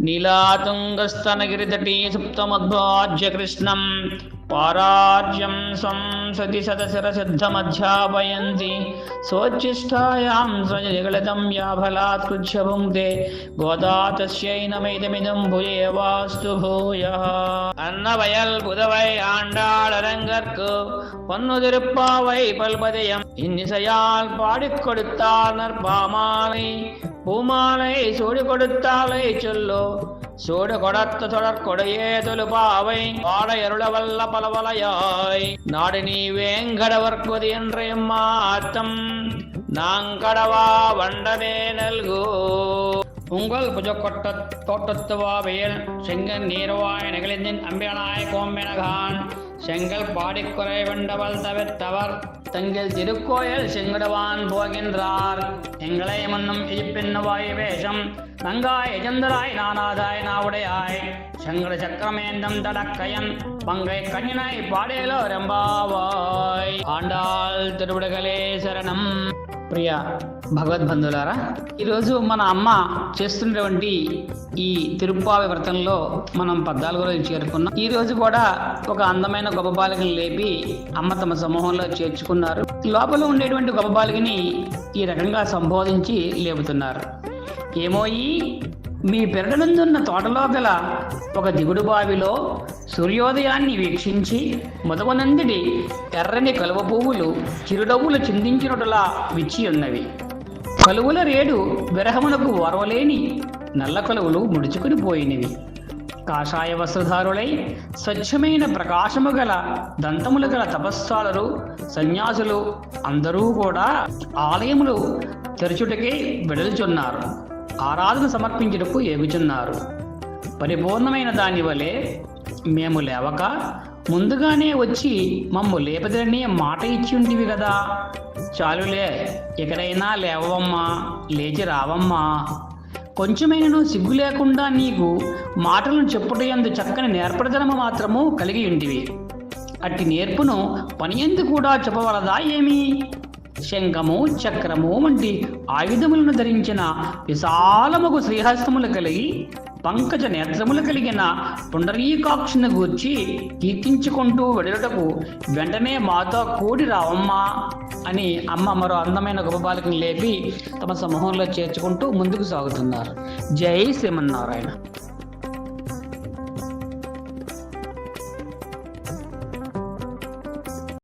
नीलातुङ्गस्तनगिरितटी सुप्तमध्वाज्यकृष्णं पारार्ज्यं संसति सतशिरसिद्धमध्यापयन्ति स्वोच्छिष्ठायां स्वजलिगलितं याफलात् कृच्छभुङ्क्ते गोदा तस्यै नमैदमिदं भुजेवास्तु भूयः அன்னவயல் புதவை ஆண்டாளரங்கற்கு பொன்னுதிருப்பாவை பல்பதயம் இன்னிசையால் பாடிக் கொடுத்தார் நற்பாமாலை பூமாலை சூடு கொடுத்தாலை சொல்லோ. சூடு கொடத்து தொடர் கொடையே தொழுபாவை பாட எருளவல்ல பலவலையாய். நாடு நீ வேங்கடவர்க்குவது என்ற மாத்தம். நாங்கடவா வண்டனே நல்கோ. உங்கள் புஜக்கொட்ட தோட்டத்துவாவையில் செங்கன் நீர்வாய் நிகழ்ந்தின் அம்பியனாய் கோம்பினகான். செங்கல் பாடிக்குறை வெண்டவள் தவிர்த்தவர். தங்கள் திருக்கோயில் செங்குடவான் போகின்றார் எங்களை மன்னும் இழிப்பின்னவாய் வேஷம் நங்காய் எஜந்தராய் நானாதாய் நாவுடையாய் சங்கர சக்கரமேந்தம் தடக்கயன் பங்கை கண்ணினாய் பாடேலோ ரெம்பாவாய் ஆண்டாள் திருவிடுகளே சரணம் ప్రియ భగవద్బంధులారా ఈరోజు మన అమ్మ చేస్తున్నటువంటి ఈ తిరుప్పావి వ్రతంలో మనం పద్నాలుగు రోజులు చేరుకున్నాం. ఈ రోజు కూడా ఒక అందమైన గొప్ప బాలికను లేపి అమ్మ తమ సమూహంలో చేర్చుకున్నారు. లోపల ఉండేటువంటి గొప్ప బాలికని ఈ రకంగా సంబోధించి లేపుతున్నారు. ఏమోయి మీ పెరడనందున్న తోటలో గల ఒక దిగుడు బావిలో సూర్యోదయాన్ని వీక్షించి మొదవనందిడి ఎర్రని కలువ పువ్వులు చిరుడవులు చిందించినటులా విచ్చి ఉన్నవి. కలువుల రేడు విరహమునకు ఓర్వలేని నల్ల కలువులు ముడుచుకుని పోయినవి. కాషాయ వస్త్రధారులై స్వచ్ఛమైన ప్రకాశము గల దంతములు గల తపస్సాలరు సన్యాసులు అందరూ కూడా ఆలయములు తెరచుటకే వెడలుచున్నారు. ఆరాధన సమర్పించుటకు ఎగుచున్నారు పరిపూర్ణమైన దాని వలె మేము లేవక ముందుగానే వచ్చి మమ్ము లేపదని మాట ఇచ్చి ఉంటివి కదా. చాలులే ఎక్కడైనా లేవమ్మా లేచి రావమ్మా. కొంచెమైనను సిగ్గు లేకుండా నీకు మాటలను చెప్పుటయందు చక్కని నేర్పడదనము మాత్రము కలిగి ఉంటివి. అట్టి నేర్పును పనియందు కూడా చెప్పవలదా ఏమి? శంఖము చక్రము వంటి ఆయుధములను ధరించిన విశాలముకు శ్రీహస్తములు కలిగి పంకజ నేత్రములు కలిగిన పుండరీకాక్షుని గూర్చి కీర్తించుకుంటూ వెడలుటకు వెంటనే మాతో కూడి రావమ్మా అని అమ్మ మరో అందమైన గొప్ప లేపి తమ సమూహంలో చేర్చుకుంటూ ముందుకు సాగుతున్నారు. జై శ్రీమన్నారాయణ.